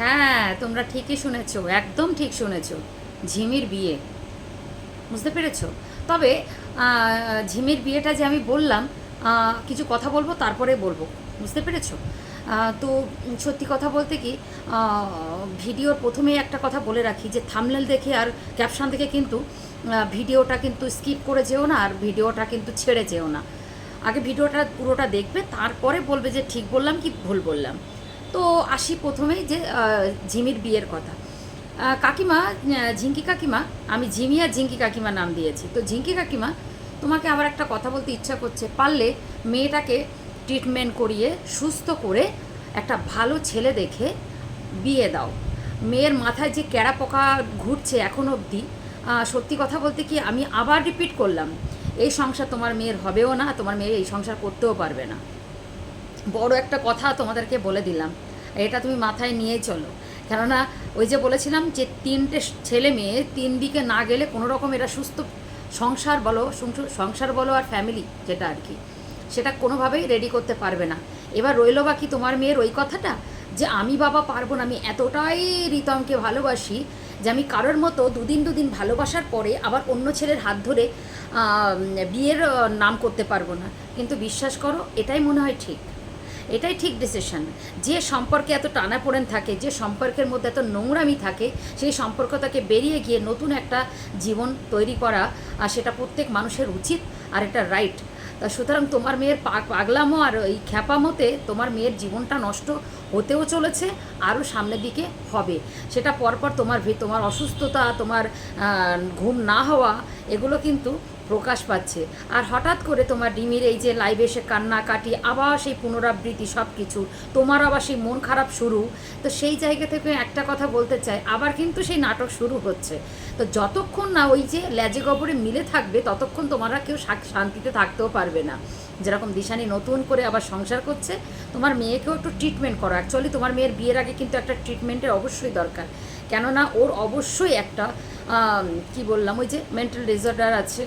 হ্যাঁ তোমরা ঠিকই শুনেছো, একদম ঠিক শুনেছো। ঝিমির বিয়ে। বুঝতে পেরেছ? তবে ঝিমির বিয়েটা যে আমি বললাম কিছু কথা বলব, তারপরে বলব। বুঝতে পেরেছ? তো সত্যি কথা বলতে কি ভিডিওর প্রথমেই একটা কথা বলে রাখি যে থামনেল দেখে আর ক্যাপশন দেখে কিন্তু ভিডিওটা কিন্তু স্কিপ করে যেও না, আর ভিডিওটা কিন্তু ছেড়ে যেও না। আগে ভিডিওটা পুরোটা দেখবে, তারপরে বলবে যে, ঠিক বললাম কি ভুল বললাম? তো আসি প্রথমেই যে ঝিমির বিয়ের কথা। কাকিমা ঝিঙ্কি কাকিমা, আমি ঝিমি আর ঝিঙ্কি কাকিমা নাম দিয়েছি। তো ঝিঙ্কি কাকিমা, তোমাকে আবার একটা কথা বলতে ইচ্ছা করছে। পারলে মেয়েটাকে ট্রিটমেন্ট করিয়ে, সুস্থ করে একটা ভালো ছেলে দেখে বিয়ে দাও। মেয়ের মাথায় যে ক্যাড়া পোকা ঘুরছে এখন অবধি সত্যি কথা বলতে কি আমি আবার রিপিট করলাম। এই সংসার তোমার মেয়ের হবেও না, তোমার মেয়ে এই সংসার করতেও পারবে না। বড় একটা কথা তোমাদেরকে বলে দিলাম। এটা তুমি মাথায় নিয়ে চলো। কেননা ওই যে বলেছিলাম যে তিনটে ছেলে মেয়ে, তিন দিকে না গেলে কোনো রকম এরা সুস্থ সংসার বলো সংসার বলো আর ফ্যামিলি যেটা আর কি, সেটা কোনোভাবেই রেডি করতে পারবে না। এবার রইল বাকি তোমার মেয়ের ওই কথাটা? যে আমি বাবা পারব না, আমি এতটাই রিতমকে ভালোবাসি যে আমি কারোর মতো দুদিন দুদিন ভালোবাসার পরে আবার অন্য ছেলের হাত ধরে বিয়ের নাম করতে পারব না। কিন্তু বিশ্বাস করো, এটাই মনে হয় ঠিক। এটাই ঠিক ডিসিশন যে সম্পর্কে এত টানা পড়েন থাকে, যে সম্পর্কের মধ্যে এত নোংরামি থাকে, সেই সম্পর্ক তাকে বেরিয়ে গিয়ে নতুন একটা জীবন তৈরি করা, আর সেটা প্রত্যেক মানুষের উচিত আর এটা রাইট তা সুতরাং তোমার মেয়ের পাগ- পাগলামো আর এই খ্যাপামোতে তোমার মেয়ের জীবনটা নষ্ট হতেও চলেছে, আরও সামনের দিকে হবে। সেটা পরপর তোমার তোমার অসুস্থতা, তোমার ঘুম না হওয়া, এগুলো কিন্তু প্রকাশ পাচ্ছে। আর হঠাৎ করে তোমার ডিমির এই যে লাইভে এসে কান্নাকাটি, আবার সেই পুনরাবৃত্তি সব কিছু তোমার আবার সেই মন খারাপ শুরু, তো সেই জায়গা থেকে একটা কথা বলতে চাই, আবার কিন্তু সেই নাটক শুরু হচ্ছে। তো যতক্ষণ না ওই যে ল্যাজে গবরে মিলে থাকবে, ততক্ষণ তোমরা কেউ শান্তিতে থাকতেও পারবে না। যেরকম দিশানি নতুন করে আবার সংসার করছে, তোমার মেয়েকেও একটু ট্রিটমেন্ট করো অ্যাকচুয়ালি তোমার মেয়ের বিয়ের আগে কিন্তু একটা ট্রিটমেন্টের অবশ্যই দরকার। কেননা ওর অবশ্যই একটা কি বললাম, ওই যে মেন্টাল ডিসঅর্ডার আছে।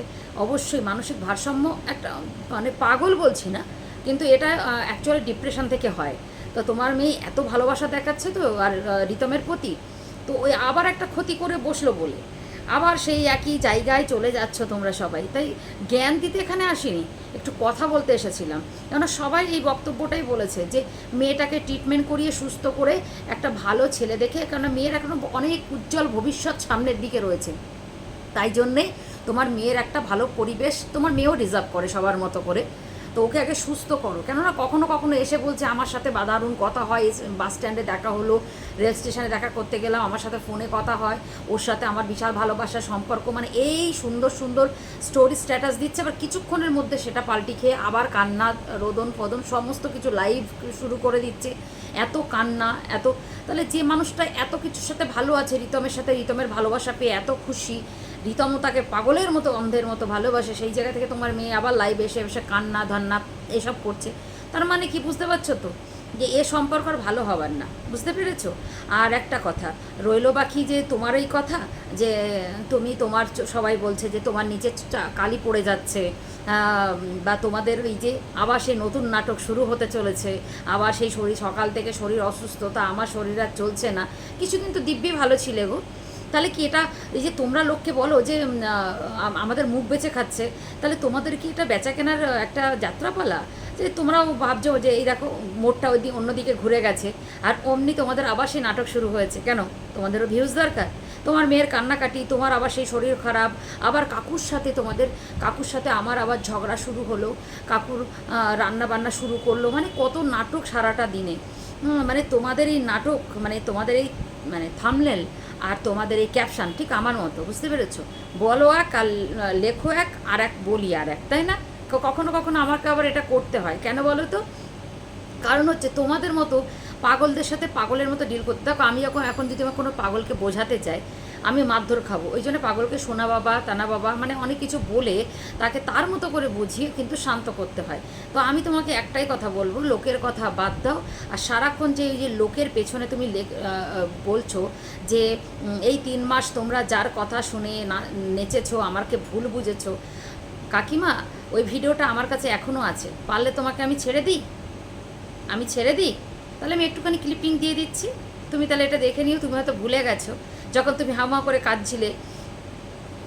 অবশ্যই মানসিক ভারসাম্য একটা মানে পাগল বলছি না, কিন্তু এটা অ্যাকচুয়ালি ডিপ্রেশন থেকে হয়। তো তোমার মেয়ে এত ভালোবাসা দেখাচ্ছে তো, আর রিতমের প্রতি, তো ওই আবার একটা ক্ষতি করে বসল বলে। আবার সেই একই জায়গায় চলে যাচ্ছ তোমরা সবাই। তাই জ্ঞান দিতে এখানে আসিনি, একটু কথা বলতে এসেছিলাম। কেননা সবাই এই বক্তব্যটাই বলেছে যে, মেয়েটাকে ট্রিটমেন্ট করিয়ে সুস্থ করে একটা ভালো ছেলে দেখে, কেননা মেয়ের এখনও অনেক উজ্জ্বল ভবিষ্যৎ সামনের দিকে রয়েছে। তাই জন্যে তোমার মেয়ের একটা ভালো পরিবেশ তোমার মেয়েও রিজার্ভ করে সবার মতো করে। তো ওকে আগে সুস্থ করো। কেননা কখনো কখনো এসে বলছে, আমার সাথে বাদারুণ কথা হয়। বাস স্ট্যান্ডে দেখা হলো, রেল স্টেশনে দেখা করতে গেলাম, আমার সাথে ফোনে কথা হয়। ওর সাথে আমার বিশাল ভালোবাসার সম্পর্ক মানে এই সুন্দর সুন্দর স্টোরি স্ট্যাটাস দিচ্ছে। আবার কিছুক্ষণের মধ্যে সেটা পাল্টি খেয়ে আবার কান্না, রোদন, ফদন, সমস্ত কিছু লাইভ শুরু করে দিচ্ছে। এত কান্না, এত, তাহলে যে মানুষটা এত কিছুর সাথে ভালো আছে, রিতমের সাথে, রিতমের ভালোবাসা পেয়ে এত খুশি। রিতমও তাকে পাগলের মতো, অন্ধের মতো ভালোবাসে। সেই জায়গা থেকে তোমার মেয়ে আবার লাইভে এসে এসে কান্না, ধান্না, এসব করছে। তার মানে কি বুঝতে পারছ তো? যে এ সম্পর্ক আর ভালো হবার না। বুঝতে পেরেছ? আর একটা কথা, রইল বাকি যে তোমার এই কথা, যে তুমি তোমার সবাই বলছে যে তোমার নিচে কালি পড়ে যাচ্ছে বা তোমাদের এই যে আবার সেই নতুন নাটক শুরু হতে চলেছে, আবার সেই শরীর, সকাল থেকে শরীর অসুস্থতা, আমার শরীর আর চলছে না। কিছুদিন তো দিব্যি ভালো ছিলে গো। তাহলে কি এটা, এই যে তোমরা লোককে বলো যে আমাদের মুখ বেঁচে খাচ্ছে, তাহলে তোমাদের কি এটা বেচা কেনার একটা যাত্রাপালা? যে তোমরাও ভাবছ যে এই দেখো, মোড়টা ওই দিক অন্যদিকে ঘুরে গেছে, আর অমনি তোমাদের আবার সেই নাটক শুরু হয়েছে, কেন? তোমাদেরও ভিউজ দরকার। তোমার মেয়ের কান্নাকাটি, তোমার আবার সেই শরীর খারাপ, আবার কাকুর সাথে তোমাদের, কাকুর সাথে আমার আবার ঝগড়া শুরু হলো, কাকুর রান্না বান্না শুরু করল মানে কত নাটক সারাটা দিনে। মানে তোমাদের এই নাটক মানে তোমাদের এই মানে থামলেল আর তোমাদের এই ক্যাপশন ঠিক আমার মতো, বুঝতে পেরেছ? বলো এক আর লেখো এক, আর এক বলি আর এক, তাই না? কখনো কখনো আমাকে আবার এটা করতে হয়, কেন বলো তো? কারণ হচ্ছে তোমাদের মতো পাগলদের সাথে পাগলের মতো ডিল করতে থাকো আমি যখন, এখন যদি আমার কোনো পাগলকে বোঝাতে চাই আমি মারধর খাব। ওই জন্য পাগলকে সোনা বাবা, তানা বাবা মানে অনেক কিছু বলে তাকে তার মতো করে বুঝিয়ে কিন্তু শান্ত করতে হয়। তো আমি তোমাকে একটাই কথা বলব, লোকের কথা বাদ দাও। আর সারাক্ষণ যে এই যে লোকের পেছনে তুমি বলছো যে এই তিন মাস তোমরা যার কথা শুনে না, নেচেছো আমাকে ভুল বুঝেছ। কাকিমা, ওই ভিডিওটা আমার কাছে এখনও আছে। পারলে তোমাকে আমি ছেড়ে দিই? আমি ছেড়ে দিই? তাহলে আমি একটুখানি ক্লিপিং দিয়ে দিচ্ছি। তুমি তাহলে এটা দেখে নিও, তুমি হয়তো ভুলে গেছো। যখন তুমি হামা করে কাঁদছিলে,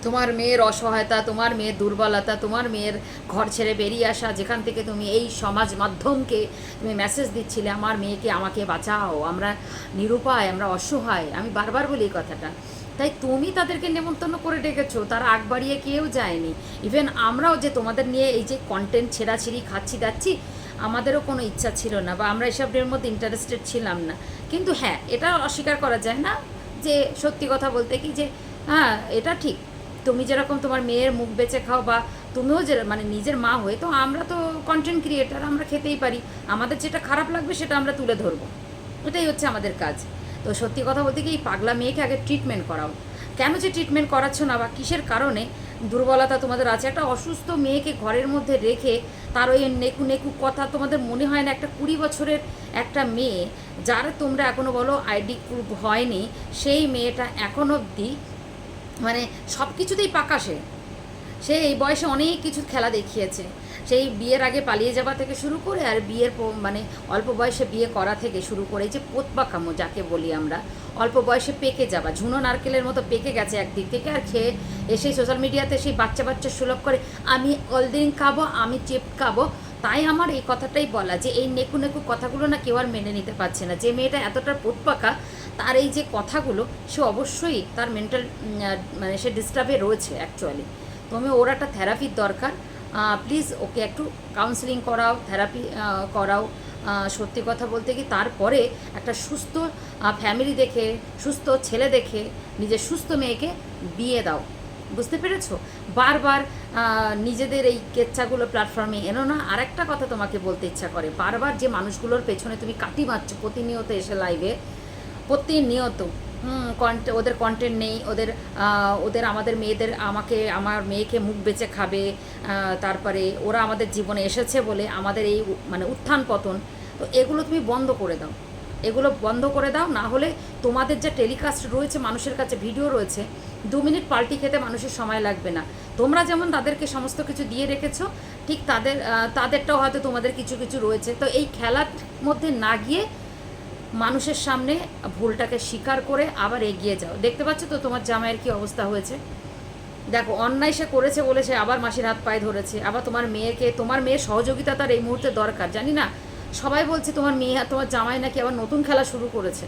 তোমার মেয়ের অসহায়তা, তোমার মেয়ের দুর্বলতা, তোমার মেয়ের ঘর ছেড়ে বেরিয়ে আসা, যেখান থেকে তুমি এই সমাজ মাধ্যমকে তুমি মেসেজ দিচ্ছিলে, আমার মেয়েকে আমাকে বাঁচাও, আমরা নিরুপায়, আমরা অসহায়। আমি বারবার বলি এই কথাটা। তাই তুমি তাদেরকে নেমন্তন্ন করে ডেকেছো, তারা আগ বাড়িয়ে কেউ যায়নি। ইভেন আমরাও যে তোমাদের নিয়ে এই যে কন্টেন্ট ছেঁড়াছিড়ি, খাচ্ছি যাচ্ছি আমাদেরও কোনো ইচ্ছা ছিল না, বা আমরা এসবের মধ্যে ইন্টারেস্টেড ছিলাম না। কিন্তু হ্যাঁ এটা অস্বীকার করা যায় না। যে সত্যি কথা বলতে কি যে হ্যাঁ এটা ঠিক। তুমি যেরকম তোমার মেয়ের মুখ বেঁচে খাও বা তুমিও যে মানে নিজের মা হয়ে, তো আমরা তো কন্টেন্ট ক্রিয়েটার আমরা খেতেই পারি। আমাদের যেটা খারাপ লাগবে সেটা আমরা তুলে ধরবো। এটাই হচ্ছে আমাদের কাজ। তো সত্যি কথা বলতে কি, এই পাগলা মেয়েকে আগে ট্রিটমেন্ট করাও। কেন যে ট্রিটমেন্ট করাচ্ছ না বা কিসের কারণে দুর্বলতা তোমাদের আছে। একটা অসুস্থ মেয়েকে ঘরের মধ্যে রেখে তার ওই নেকু নেকু কথা তোমাদের মনে হয় না? একটা কুড়ি বছরের একটা মেয়ে যার তোমরা এখনও বলো আইডি প্রুফ হয়নি, সেই মেয়েটা এখন অবধি মানে সব কিছুতেই পাকা সে। সে এই বয়সে অনেক কিছু খেলা দেখিয়েছে। সেই বিয়ের আগে পালিয়ে যাওয়া থেকে শুরু করে আর বিয়ের মানে অল্প বয়সে বিয়ে করা থেকে শুরু করে যে পোতপাকামো যাকে বলি আমরা অল্প বয়সে পেকে যাওয়া ঝুনো নারকেলের মতো পেকে গেছে একদিক থেকে আর খেয়ে এসে সোশ্যাল মিডিয়াতে সেই বাচ্চা বাচ্চা সুলভ করে, আমি অলদিন খাব, আমি চেপ খাব। তাই আমার এই কথাটাই বলা যে, এই নেকু নেকু কথাগুলো না কেউ আর মেনে নিতে পারছে না। যে মেয়েটা এতটা পোতপাকা তার এই যে কথাগুলো, সে অবশ্যই তার মেন্টাল মানে সে ডিস্টার্বে রয়েছে অ্যাকচুয়ালি তুমি ওর একটা থেরাপির দরকার। প্লিজ ওকে একটু কাউন্সিলিং করাও থেরাপি করাও। সত্যি কথা বলতে কি তারপরে একটা সুস্থ ফ্যামিলি দেখে, সুস্থ ছেলে দেখে, নিজের সুস্থ মেয়েকে বিয়ে দাও। বুঝতে পেরেছ? বারবার নিজেদের এই কেচ্ছাগুলো প্ল্যাটফর্মে এনো না। আরেকটা কথা তোমাকে বলতে ইচ্ছা করে, বারবার যে মানুষগুলোর পেছনে তুমি কাটি মারছো প্রতিনিয়ত এসে লাইভে প্রতিনিয়ত ওদের কন্টেন্ট নেই, ওদের ওদের আমাদের মেয়েদের, আমাকে, আমার মেয়েকে মুখ বেঁচে খাবে তারপরে ওরা আমাদের জীবনে এসেছে বলে আমাদের এই মানে উত্থান পতন, তো এগুলো তুমি বন্ধ করে দাও। এগুলো বন্ধ করে দাও, না হলে তোমাদের যে টেলিকাস্ট রয়েছে, মানুষের কাছে ভিডিও রয়েছে, দু মিনিট পাল্টি খেতে মানুষের সময় লাগবে না। তোমরা যেমন তাদেরকে সমস্ত কিছু দিয়ে রেখেছো, ঠিক তাদের তাদেরটাও হয়তো তোমাদের কিছু কিছু রয়েছে। তো এই খেলার মধ্যে না গিয়ে মানুষের সামনে ভুলটাকে স্বীকার করে আবার এগিয়ে যাও। দেখতে পাচ্ছ তো তোমার জামাইয়ের কি অবস্থা হয়েছে? দেখো, অন্যায় সে করেছে বলে সে আবার মাসির হাত পায়ে ধরেছে। আবার তোমার মেয়েকে, তোমার মেয়ের সহযোগিতা তার এই মুহূর্তে দরকার। জানি না, সবাই বলছে তোমার মেয়ে আর তোমার জামাই নাকি আবার নতুন খেলা শুরু করেছে।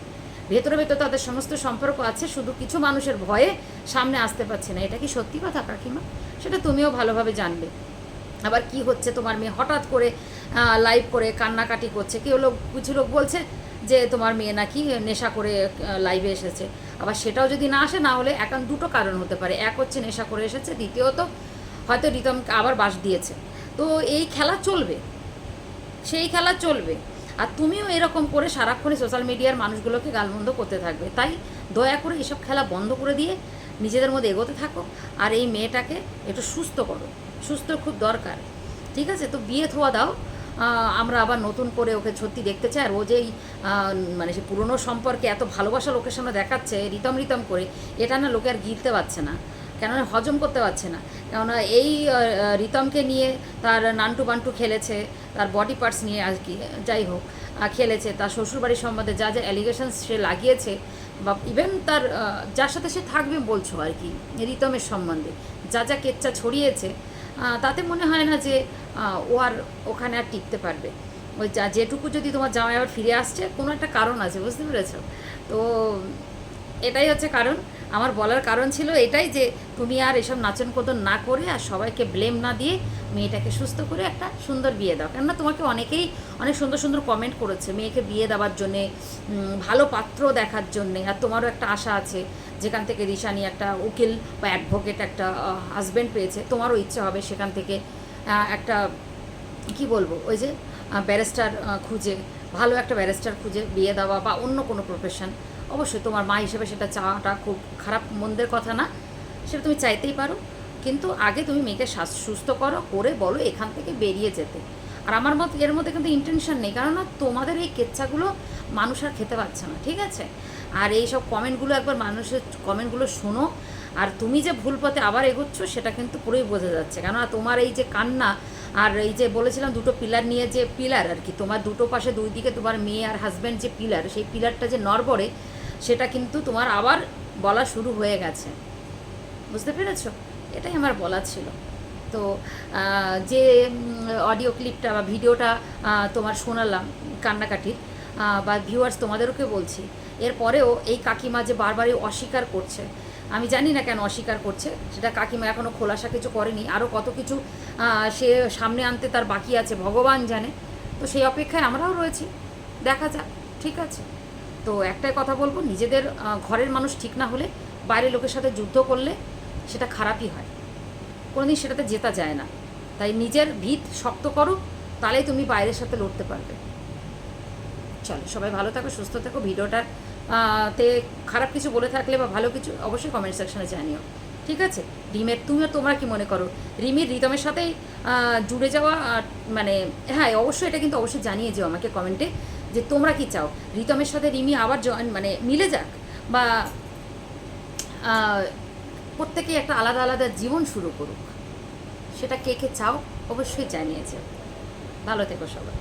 ভেতরে ভেতরে তাদের সমস্ত সম্পর্ক আছে, শুধু কিছু মানুষের ভয়ে সামনে আসতে পারছে না। এটা কি সত্যি কথা, কাকিমা? সেটা তুমিও ভালোভাবে জানবে। আবার কি হচ্ছে তোমার মেয়ে? হঠাৎ করে লাইভ করে কান্নাকাটি করছে। কেউ লোক, কিছু লোক বলছে যে তোমার মেয়ে নাকি নেশা করে লাইভে এসেছে। আবার সেটাও যদি না আসে না হলে এখন দুটো কারণ হতে পারে। এক হচ্ছে নেশা করে এসেছে, দ্বিতীয়ত হয়তো রিতমকে আবার বাস দিয়েছে। তো এই খেলা চলবে। সেই খেলা চলবে। আর তুমিও এরকম করে সারাক্ষণই সোশ্যাল মিডিয়ার মানুষগুলোকে গালমন্দ করতে থাকবে। তাই দয়া করে এসব খেলা বন্ধ করে দিয়ে নিজেদের মধ্যে এগোতে থাকো। আর এই মেয়েটাকে একটু সুস্থ করো। সুস্থ খুব দরকার। ঠিক আছে? তো বিয়ে থোয়া দাও। আমরা আবার নতুন করে ওকে সত্যি দেখতে চাই। আর ও যেই মানে সে পুরনো সম্পর্কে এত ভালোবাসা লোকের সামনে দেখাচ্ছে, রিতম রিতম করে, এটা না লোকে আর গিলতে পারছে না। কেননা হজম করতে পারছে না। কেননা এই রিতমকে নিয়ে তার নান্টু বান্টু খেলেছে, তার বডি পার্টস নিয়ে আর কি, যাই হোক খেলেছে, তার শ্বশুরবাড়ির সম্বন্ধে যা যা অ্যালিগেশনস সে লাগিয়েছে, বা ইভেন তার যার সাথে সে থাকবে বলছো আর কি, রিতমের সম্বন্ধে, যা যা কেচ্চা ছড়িয়েছে তাতে মনে হয় না যে ও আর ওখানে আর টিকতে পারবে। ওই যা, যেটুকু যদি তোমার জামাই আবার ফিরে আসছে, কোনো একটা কারণ আছে, বুঝতে পেরেছ? তো এটাই হচ্ছে কারণ। আমার বলার কারণ ছিল এটাই যে, তুমি আর এসব নাচন কোদন না করে আর সবাইকে ব্লেম না দিয়ে মেয়েটাকে সুস্থ করে একটা সুন্দর বিয়ে দাও। কেননা তোমাকে অনেকেই অনেক সুন্দর সুন্দর কমেন্ট করেছে, মেয়েকে বিয়ে দেওয়ার জন্যে ভালো পাত্র দেখার জন্যে। আর তোমারও একটা আশা আছে, যেখান থেকে রিশানি একটা উকিল বা অ্যাডভোকেট একটা হাজব্যান্ড পেয়েছে, তোমারও ইচ্ছে হবে সেখান থেকে একটা, কি বলব, ওই যে ব্যারিস্টার খুঁজে, ভালো একটা ব্যারিস্টার খুঁজে বিয়ে দেওয়া বা অন্য কোনো প্রফেশন অবশ্যই তোমার মা হিসেবে সেটা চাওয়াটা খুব খারাপ, মন্দের কথা না, সেটা তুমি চাইতেই পারো, কিন্তু আগে তুমি মেয়েকে সুস্থ করো, করে বলো এখান থেকে বেরিয়ে যেতে। আর আমার মত, এর মধ্যে কিন্তু ইন্টেনশন নেই কারণ তোমাদের এই কেচ্ছাগুলো মানুষ আর খেতে পারছে না, ঠিক আছে? আর এই সব কমেন্টগুলো একবার মানুষের কমেন্টগুলো শোনো। আর তুমি যে ভুল পথে আবার এগোচ্ছ, সেটা কিন্তু পুরোই বোঝা যাচ্ছে। কেননা তোমার এই যে কান্না, আর এই যে বলেছিলাম দুটো পিলার নিয়ে যে পিলার আর কি, তোমার দুটো পাশে দুই দিকে তোমার মেয়ে আর হাজব্যান্ড যে পিলার, সেই পিলারটা যে নড়বড়ে, সেটা কিন্তু তোমার আবার বলা শুরু হয়ে গেছে। বুঝতে পেরেছ? এটাই আমার বলা ছিল। তো যে অডিও ক্লিপটা বা ভিডিওটা তোমার শোনালাম, কান্নাকাটির বা ভিউয়ার্স তোমাদেরকে বলছি এরপরেও এই কাকিমা যে বারবারই অস্বীকার করছে, আমি জানি না কেন অস্বীকার করছে, সেটা কাকিমা এখনও খোলাসা কিছু করেনি। আরও কত কিছু সে সামনে আনতে তার বাকি আছে, ভগবান জানে। তো সেই অপেক্ষায় আমরাও রয়েছি। দেখা যাক, ঠিক আছে। তো একটাই কথা বলব, নিজেদের ঘরের মানুষ ঠিক না হলে বাইরের লোকের সাথে যুদ্ধ করলে সেটা খারাপই হয়। কোনোদিন সেটাতে জেতা যায় না। তাই নিজের ভিত শক্ত করো, তাহলেই তুমি বাইরের সাথে লড়তে পারবে। চলো, সবাই ভালো থাকো, সুস্থ থাকো। ভিডিওটার তে খারাপ কিছু বলে থাকলে বা ভালো কিছু, অবশ্যই কমেন্ট সেকশনে জানিও। ঠিক আছে? রিমের তুমিও তোমরা কি মনে করো? রিমির, রিতমের সাথেই জুড়ে যাওয়া মানে হ্যাঁ অবশ্যই এটা কিন্তু অবশ্যই জানিয়ে যেও আমাকে কমেন্টে যে তোমরা কি চাও? রিতমের সাথে রিমি আবার জয়েন মানে মিলে যাক বা প্রত্যেকেই একটা আলাদা আলাদা জীবন শুরু করুক। সেটা কে কে চাও? অবশ্যই জানিয়েছে ভালো থেকো সবাই।